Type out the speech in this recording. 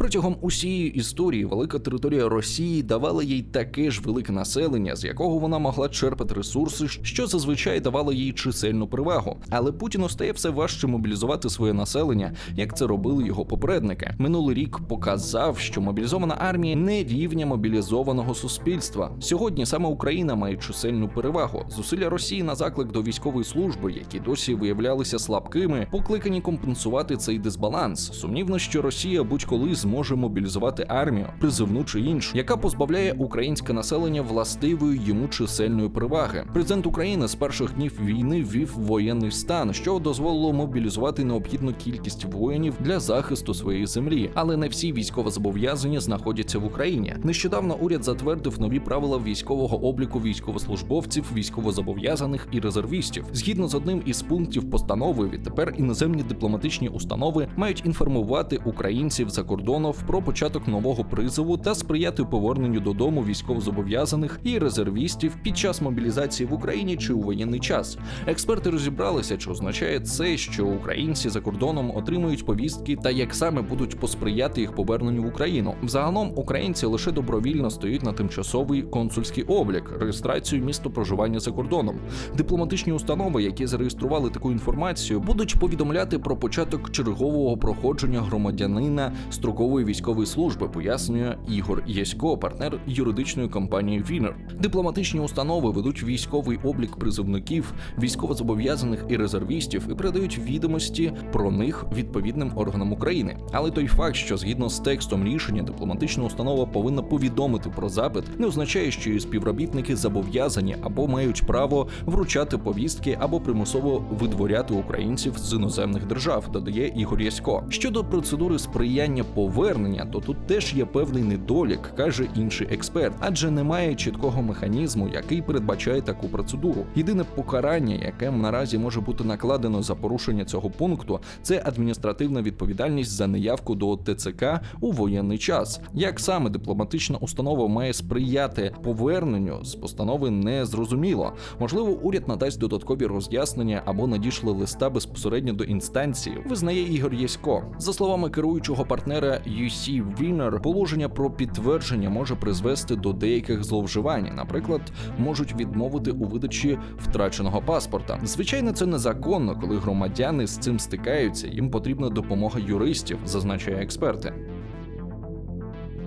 Протягом усієї історії велика територія Росії давала їй таке ж велике населення, з якого вона могла черпати ресурси, що зазвичай давало їй чисельну перевагу. Але Путіну стає все важче мобілізувати своє населення, як це робили його попередники. Минулий рік показав, що мобілізована армія не рівня мобілізованого суспільства. Сьогодні саме Україна має чисельну перевагу. Зусилля Росії на заклик до військової служби, які досі виявлялися слабкими, покликані компенсувати цей дисбаланс. Сумнівно, що Росія будь-коли зможе мобілізувати армію, призивну чи іншу, яка позбавляє українське населення властивої йому чисельної переваги. Президент України з перших днів війни ввів воєнний стан, що дозволило мобілізувати необхідну кількість воїнів для захисту своєї землі. Але не всі військовозобов'язані знаходяться в Україні. Нещодавно уряд затвердив нові правила військового обліку військовослужбовців, військовозобов'язаних і резервістів. Згідно з одним із пунктів постанови, відтепер іноземні дипломатичні установи мають інформувати українців за кордоном про початок нового призову та сприяти поверненню додому військовозобов'язаних і резервістів під час мобілізації в Україні чи у воєнний час. Експерти розібралися, чи означає це, що українці за кордоном отримують повістки та як саме будуть посприяти їх поверненню в Україну. Взагалом українці лише добровільно стають на тимчасовий консульський облік, реєстрацію місто проживання за кордоном. Дипломатичні установи, які зареєстрували таку інформацію, будуть повідомляти про початок чергового проходження громадянина строкової військової служби, пояснює Ігор Ясько, партнер юридичної компанії Вінер. Дипломатичні установи ведуть військовий облік призовників, військовозобов'язаних і резервістів і передають відомості про них відповідним органам України. Але той факт, що згідно з текстом рішення дипломатична установа повинна повідомити про запит, не означає, що її співробітники зобов'язані або мають право вручати повістки або примусово видворяти українців з іноземних держав, додає Ігор Ясько. Щодо процедури сприяння повернення, то тут теж є певний недолік, каже інший експерт, адже немає чіткого механізму, який передбачає таку процедуру. Єдине покарання, яке наразі може бути накладено за порушення цього пункту, це адміністративна відповідальність за неявку до ТЦК у воєнний час. Як саме дипломатична установа має сприяти поверненню з постанови не зрозуміло. Можливо, уряд надасть додаткові роз'яснення або надішле листа безпосередньо до інстанції, визнає Ігор Єсько. За словами керуючого партнера UC Winner, положення про підтвердження може призвести до деяких зловживань. Наприклад, можуть відмовити у видачі втраченого паспорта. Звичайно, це незаконно, коли громадяни з цим стикаються. Їм потрібна допомога юристів, зазначає експерти.